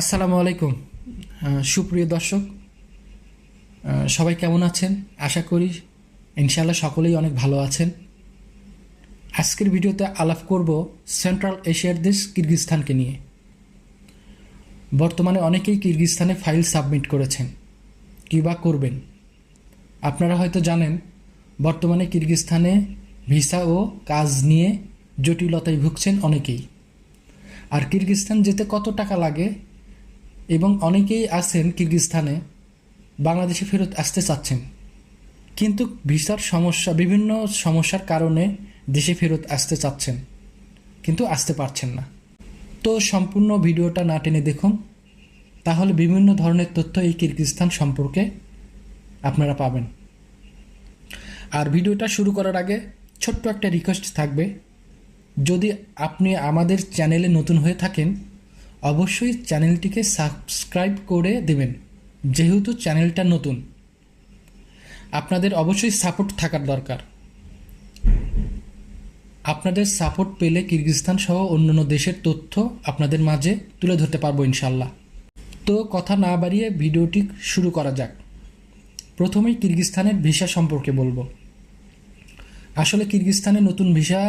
আসসালামু আলাইকুম। সুপ্রিয় দর্শক সবাই কেমন আছেন? আশা করি ইনশাল্লাহ সকলেই অনেক ভালো আছেন। আজকের ভিডিওতে আলাপ করব সেন্ট্রাল এশিয়ার দেশ কিরগিজস্তানকে নিয়ে। বর্তমানে অনেকেই কিরগিজস্তানে ফাইল সাবমিট করেছেন। কী বা করবেন? আপনারা হয়তো জানেন, বর্তমানে কিরগিজস্তানে ভিসা ও কাজ নিয়ে জটিলতায় ভুগছেন অনেকেই। আর কিরগিজস্তান যেতে কত টাকা লাগে এবং অনেকেই আছেন কিরগিজস্তানে, বাংলাদেশে ফেরত আসতে চাচ্ছেন। কিন্তু ভিসার সমস্যা, বিভিন্ন সমস্যার কারণে দেশে ফেরত আসতে চাচ্ছেন, কিন্তু আসতে পারছেন না। তো সম্পূর্ণ ভিডিওটা না টেনে দেখুন, তাহলে বিভিন্ন ধরনের তথ্য এই কিরগিজস্তান সম্পর্কে আপনারা পাবেন। আর ভিডিওটা শুরু করার আগে ছোট্ট একটা রিকোয়েস্ট থাকবে। যদি আপনি আমাদের চ্যানেলে নতুন হয়ে থাকেন অবশ্যই চ্যানেলটিকে সাবস্ক্রাইব করে দেবেন, যেহেতু চ্যানেলটা নতুন। আপনাদের অবশ্যই সাপোর্ট থাকার দরকার। আপনাদের সাপোর্ট পেলে কিরগিজস্তান সহ অন্যান্য দেশের তথ্য আপনাদের মাঝে তুলে ধরতে পারব ইনশাল্লাহ তো কথা না বাড়িয়ে ভিডিওটি শুরু করা যাক। প্রথমেই কিরগিজস্তানের ভিসা সম্পর্কে বলব। আসলে কিরগিজস্তানে নতুন ভিসা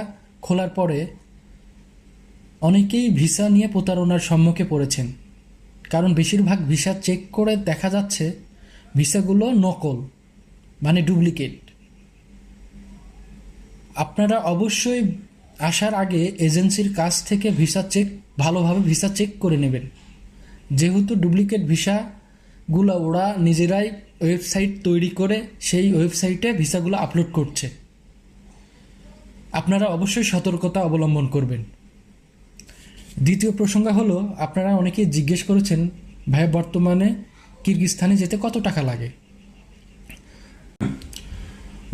খোলার পরে অনেকেই ভিসা নিয়ে প্রতারণার সম্মুখে পড়েছেন। কারণ বেশিরভাগ ভিসা চেক করে দেখা যাচ্ছে ভিসাগুলো নকল মানে ডুপ্লিকেট। আপনারা অবশ্যই আসার আগে এজেন্সির কাছ থেকে ভিসা চেক, ভালোভাবে ভিসা চেক করে নেবেন। যেহেতু ডুপ্লিকেট ভিসাগুলো ওরা নিজেরাই ওয়েবসাইট তৈরি করে সেই ওয়েবসাইটে ভিসাগুলো আপলোড করছে। আপনারা অবশ্যই সতর্কতা অবলম্বন করবেন। দ্বিতীয় প্রসঙ্গ হলো, আপনারা অনেকে জিজ্ঞেস করেছেন, ভাই, বর্তমানে কিরগিজস্তানে যেতে কত টাকা লাগে?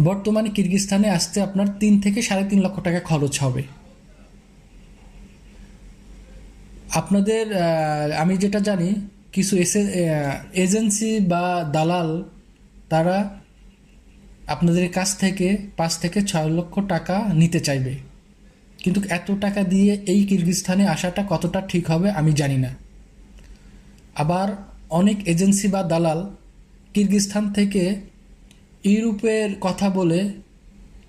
বর্তমানে কিরগিজস্তানে আসতে আপনার তিন থেকে সাড়ে তিন লক্ষ টাকা খরচ হবে। আপনাদের আমি যেটা জানি, কিছু এসে এজেন্সি বা দালাল, তারা আপনাদের কাছ থেকে পাঁচ থেকে ছয় লক্ষ টাকা নিতে চাইবে। কিন্তু এত টাকা দিয়ে এই কিরগিজস্তানে আসাটা কতটা ঠিক হবে আমি জানি না। আবার অনেক এজেন্সি বা দালাল কিরগিজস্তান থেকে ইউরোপের কথা বলে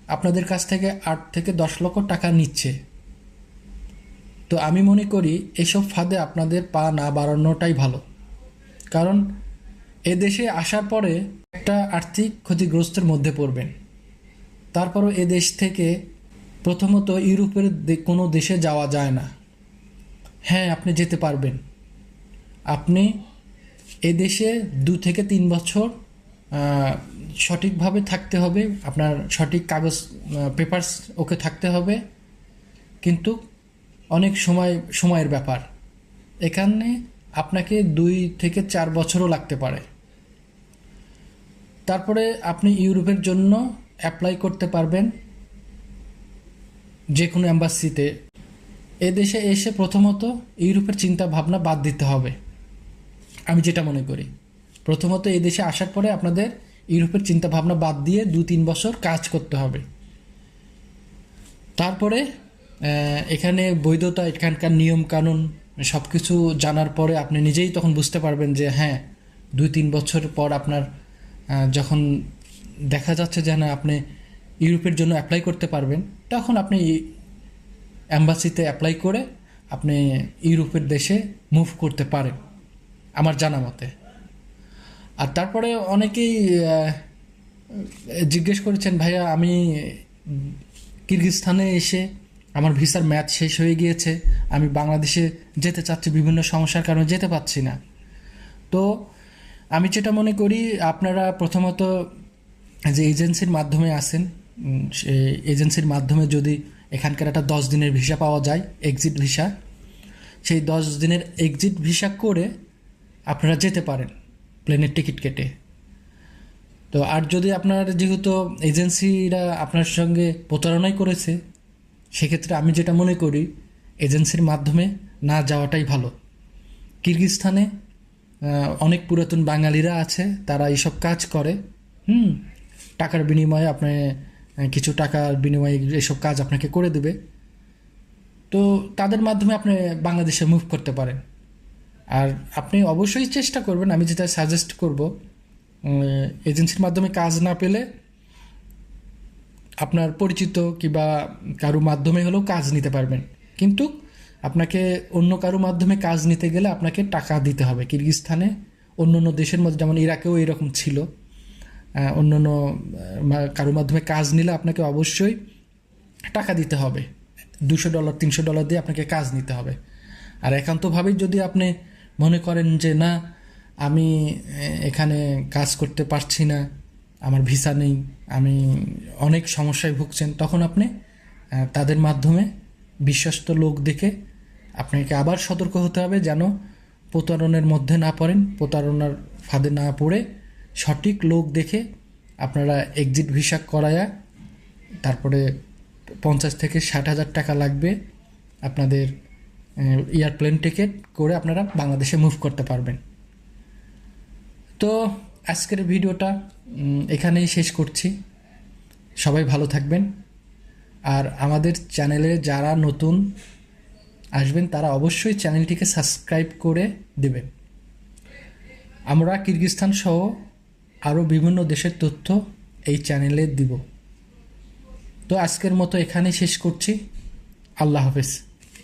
আপনাদের কাছ থেকে আট থেকে দশ লক্ষ টাকা নিচ্ছে। তো আমি মনে করি এসব ফাঁদে আপনাদের পা না বাড়ানোটাই ভালো। কারণ এ দেশে আসার পরে একটা আর্থিক ক্ষতিগ্রস্তের মধ্যে পড়বেন। তারপরও এ দেশ থেকে প্রথমত ইউরোপের কোনো দেশে যাওয়া যায় না। হ্যাঁ আপনি যেতে পারবেন। আপনি এ দেশে দু থেকে তিন বছর সঠিকভাবে থাকতে হবে। আপনার সঠিক কাগজ পেপারস ওকে থাকতে হবে। কিন্তু অনেক সময়, সময়ের ব্যাপার। এখানে আপনাকে দুই থেকে চার বছরও লাগতে পারে। তারপরে আপনি ইউরোপের জন্য অ্যাপ্লাই করতে পারবেন। যে কোনো অ্যাম্বাসিতে এ দেশে এসে প্রথমত ইউরোপের চিন্তা ভাবনা বাদ দিতে হবে। আমি যেটা মনে করি, প্রথমত এই দেশে আসার পরে আপনাদের ইউরোপের চিন্তা ভাবনা বাদ দিয়ে দু তিন বছর কাজ করতে হবে। তারপরে এখানে বৈধতা, এখানকার নিয়ম কানুন সব কিছু জানার পরে আপনি নিজেই তখন বুঝতে পারবেন যে হ্যাঁ দুই তিন বছর পর আপনার যখন দেখা যাচ্ছে যে, না, আপনি ইউরোপের জন্য অ্যাপ্লাই করতে পারবেন, তখন আপনি অ্যাম্বাসিতে অ্যাপ্লাই করে আপনি ইউরোপের দেশে মুভ করতে পারেন, আমার জানা মতে। আর তারপরে অনেকেই জিজ্ঞেস করেছেন, ভাইয়া, আমি কিরগিজস্তানে এসে আমার ভিসার ম্যাচ শেষ হয়ে গিয়েছে, আমি বাংলাদেশে যেতে চাচ্ছি, বিভিন্ন সমস্যার কারণে যেতে পারছি না। তো আমি যেটা মনে করি, আপনারা প্রথমত যে এজেন্সির মাধ্যমে আসেন এজেন্সির মাধ্যমে যদি এখানকার একটা দশ দিনের ভিসা পাওয়া যায় এক্সিট ভিসা সেই দশ দিনের এক্সিট ভিসা করে আপনারা যেতে পারেন প্লেনের টিকিট কেটে। তো আর যদি আপনার যেহেতু এজেন্সিরা আপনার সঙ্গে প্রতারণাই করেছে সেক্ষেত্রে আমি যেটা মনে করি এজেন্সির মাধ্যমে না যাওয়াটাই ভালো। কিরগিজস্তানে আহ, অনেক পুরাতন বাঙালিরা আছে তারা এইসব কাজ করে। হুম টাকার বিনিময়ে আপনি কিছু টাকার বিনিময়ে এসব কাজ আপনাকে করে দেবে। তো তাদের মাধ্যমে আপনি বাংলাদেশে মুভ করতে পারেন। আর আপনি অবশ্যই চেষ্টা করবেন, আমি যেটা সাজেস্ট করব এজেন্সির মাধ্যমে কাজ না পেলে আপনার পরিচিত কিংবা কারও মাধ্যমে হলেও কাজ নিতে পারবেন। কিন্তু আপনাকে অন্য কারও মাধ্যমে কাজ নিতে গেলে আপনাকে টাকা দিতে হবে। কিরগিস্তানে অন্য অন্য দেশের মধ্যে, যেমন ইরাকেও এরকম ছিল। অন্য অন্য কারও মাধ্যমে কাজ নিলে আপনাকে অবশ্যই টাকা দিতে হবে। দুশো ডলার, তিনশো ডলার দিয়ে আপনাকে কাজ নিতে হবে। আর একান্তভাবেই যদি আপনি মনে করেন যে, না, আমি এখানে কাজ করতে পারছি না, আমার ভিসা নেই, আমি অনেক সমস্যায় ভুগছেন, তখন আপনি তাদের মাধ্যমে বিশ্বস্ত লোক দেখে আপনাকে আবার সতর্ক হতে হবে যেন প্রতারণের মধ্যে না পড়েন, প্রতারণার ফাঁদে না পড়ে সঠিক লোক দেখে আপনারা এক্সিট ভিসা করায়া তারপরে পঞ্চাশ থেকে ষাট হাজার টাকা লাগবে আপনাদের এয়ারপ্লেন টিকিট করে আপনারা বাংলাদেশে মুভ করতে পারবেন। তো আজকের ভিডিওটা এখানেই শেষ করছি। সবাই ভালো থাকবেন। আর আমাদের চ্যানেলে যারা নতুন আসবেন, তারা অবশ্যই চ্যানেলটিকে সাবস্ক্রাইব করে দেবেন। আমরা কিরগিস্তান সহ আরও বিভিন্ন দেশের তথ্য এই চ্যানেলে দিব। তো আজকের মতো এখানেই শেষ করছি। আল্লাহ হাফেজ।